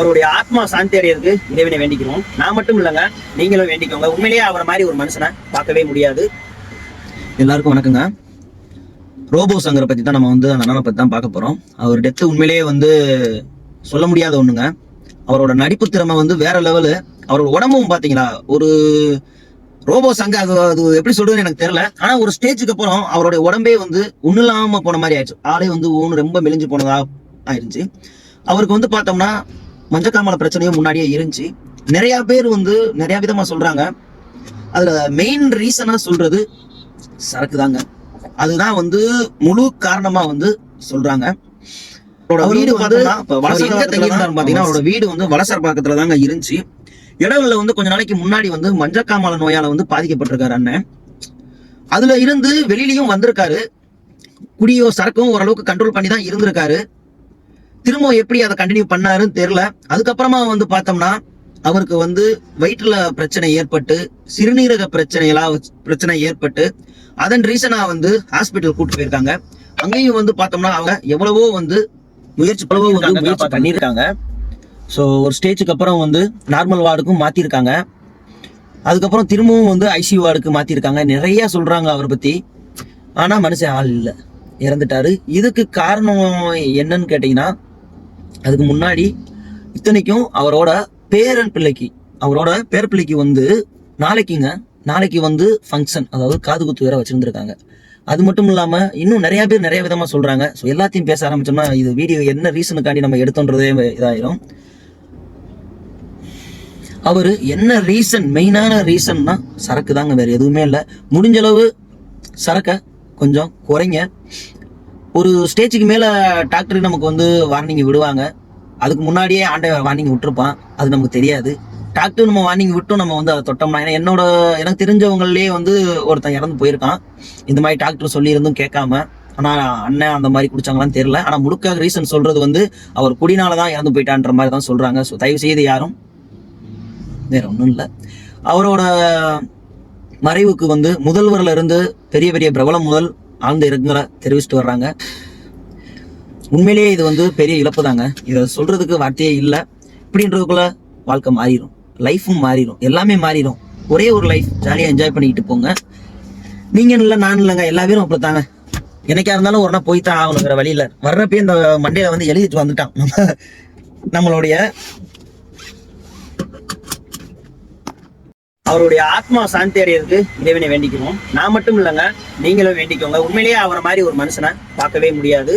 அவருடைய ஆத்மா சாந்தி அடையிறதுக்கு இறைவனை வேண்டிக்கிறோம். நான் மட்டும் இல்லைங்க நீங்களும் வேண்டிக்கோங்க. உண்மையிலேயே அவரை மாதிரி ஒரு மனுஷனை பார்க்கவே முடியாது. எல்லாருக்கும் வணக்கங்க. ரோபோ சங்கரை பற்றி தான் நம்ம வந்து அந்த அண்ணனை பற்றி தான் பார்க்க போகிறோம் அவர் டெத்து உண்மையிலேயே வந்து சொல்ல முடியாத ஒன்றுங்க அவரோட நடிப்பு திறமை வந்து வேற லெவலு அவரோட உடம்பும் பார்த்தீங்களா ஒரு ரோபோ சங்க அது அது எப்படி சொல்றதுன்னு எனக்கு தெரியல. ஆனா ஒரு ஸ்டேஜுக்கு அப்புறம் அவருடைய உடம்பே வந்து ஒண்ணு இல்லாம போன மாதிரி ஆயிடுச்சு. ஆளே வந்து ஒன்று ரொம்ப மெலிஞ்சு போனதா ஆயிடுச்சு. அவருக்கு வந்து பார்த்தோம்னா மஞ்சக்காமல பிரச்சனையும் முன்னாடியே இருந்துச்சு. நிறைய பேர் வந்து நிறைய விதமா சொல்றாங்க. அதுல மெயின் ரீசனா சொல்றது சரக்கு தாங்க. அதுதான் வந்து முழு காரணமா வந்து சொல்றாங்க. அவரோட வீடு தங்கியிருந்தாரு பாத்தீங்கன்னா அவரோட வீடு வந்து வலசர் பக்கத்துல தாங்க இருந்துச்சு. இடங்கள்ல வந்து கொஞ்ச நாளைக்கு முன்னாடி வந்து மஞ்சக்காமல நோயால வந்து பாதிக்கப்பட்டிருக்காரு அண்ணன். அதுல இருந்து வெளியிலயும் வந்திருக்காரு. குடியோ சரக்கும் ஓரளவுக்கு கண்ட்ரோல் பண்ணி தான் இருந்திருக்காரு. திரும்ப எப்படி அதை கண்டினியூ பண்ணாருன்னு தெரியல. அதுக்கப்புறமா வந்து பார்த்தோம்னா அவருக்கு வந்து வயிற்றுல பிரச்சனை ஏற்பட்டு சிறுநீரக பிரச்சனைகளா பிரச்சனை ஏற்பட்டு அதன் ரீசனா வந்து ஹாஸ்பிட்டல் கூட்டு போயிருக்காங்க. அங்கேயும் வந்து பார்த்தோம்னா அவங்க எவ்வளவோ வந்து முயற்சி எவ்வளவோ வந்து முயற்சி பண்ணியிருக்காங்க ஸோ ஒரு ஸ்டேஜுக்கு அப்புறம் வந்து நார்மல் வார்டுக்கும் மாத்திருக்காங்க. அதுக்கப்புறம் திரும்பவும் வந்து ஐசியூ வார்டுக்கு மாத்திருக்காங்க. நிறைய சொல்றாங்க அவரை பத்தி. ஆனா மனுஷன் ஆள் இல்லை. இறந்துட்டாரு. இதுக்கு காரணம் என்னன்னு கேட்டீங்கன்னா அதுக்கு முன்னாடி இத்தனைக்கும் அவரோட பேரன் பிள்ளைக்கு அவரோட பேர பிள்ளைக்கு வந்து நாளைக்குங்க நாளைக்கு வந்து ஃபங்க்ஷன் அதாவது காது குத்து வேற வச்சுருந்துருக்காங்க. அது மட்டும் இல்லாமல் இன்னும் நிறைய பேர் நிறைய விதமாக சொல்கிறாங்க ஸோ எல்லாத்தையும் பேச ஆரம்பிச்சோம்னா இது வீடியோ என்ன ரீசனுக்காண்டி நம்ம எடுத்தோன்றதே இதாயிரும். அவர் என்ன ரீசன் மெயினான ரீசன்னா சரக்கு தாங்க வேறு எதுவுமே இல்லை. முடிஞ்ச அளவு சரக்கை கொஞ்சம் குறைங்க. ஒரு ஸ்டேஜுக்கு மேலே டாக்டர் நமக்கு வந்து வார்னிங் விடுவாங்க. அதுக்கு முன்னாடியே ஆண்டை வார்னிங் விட்டுருப்பான். அது நமக்கு தெரியாது. டாக்டர் நம்ம வார்னிங் விட்டும் நம்ம வந்து அதை தொட்டோம்னா ஏன்னா என்னோட எனக்கு தெரிஞ்சவங்களே வந்து ஒருத்தன் இறந்து போயிருக்கான். இந்த மாதிரி டாக்டர் சொல்லியிருந்தும் கேட்காம ஆனால் அண்ணன் அந்த மாதிரி குடிச்சாங்களான்னு தெரியல. ஆனால் முழுக்க ரீசன் சொல்றது வந்து அவர் குடினால தான் இறந்து போயிட்டான்ற மாதிரி தான் சொல்றாங்க. ஸோ தயவு செய்து யாரும் வேற ஒன்றும் இல்லை. அவரோட மறைவுக்கு வந்து முதல்வர்ல இருந்து பெரிய பெரிய பிரபலம் முதல் ஆழ்ந்த இரங்கலை தெரிவிச்சுட்டு வர்றாங்க. உண்மையிலேயே இது வந்து பெரிய இழப்பு தாங்க. இதை சொல்றதுக்கு வார்த்தையே இல்லை. இப்படின்றதுக்குள்ள வாழ்க்கை மாறிடும் லைஃபும் மாறிடும் எல்லாமே மாறிடும் ஒரே ஒரு லைஃப் ஜாலியாக என்ஜாய் பண்ணிக்கிட்டு போங்க. நீங்க இல்லை நான் இல்லைங்க. எல்லா பேரும் அப்படித்தாங்க. என்னைக்கா இருந்தாலும் ஒரு நாள் போய் தான் ஆகணுங்கிற வழியில் வர்றப்பயே வர்றப்பே இந்த மண்டையில் வந்து எழுதிட்டு வந்துட்டான். நம்ம நம்மளுடைய அவருடைய ஆத்மா சாந்தி அடையிறதுக்கு இறைவனை வேண்டிக்கிறோம். நான் மட்டும் இல்லைங்க நீங்களும் வேண்டிக்கோங்க. உண்மையிலேயே அவரை மாதிரி ஒரு மனுஷனை பார்க்கவே முடியாது.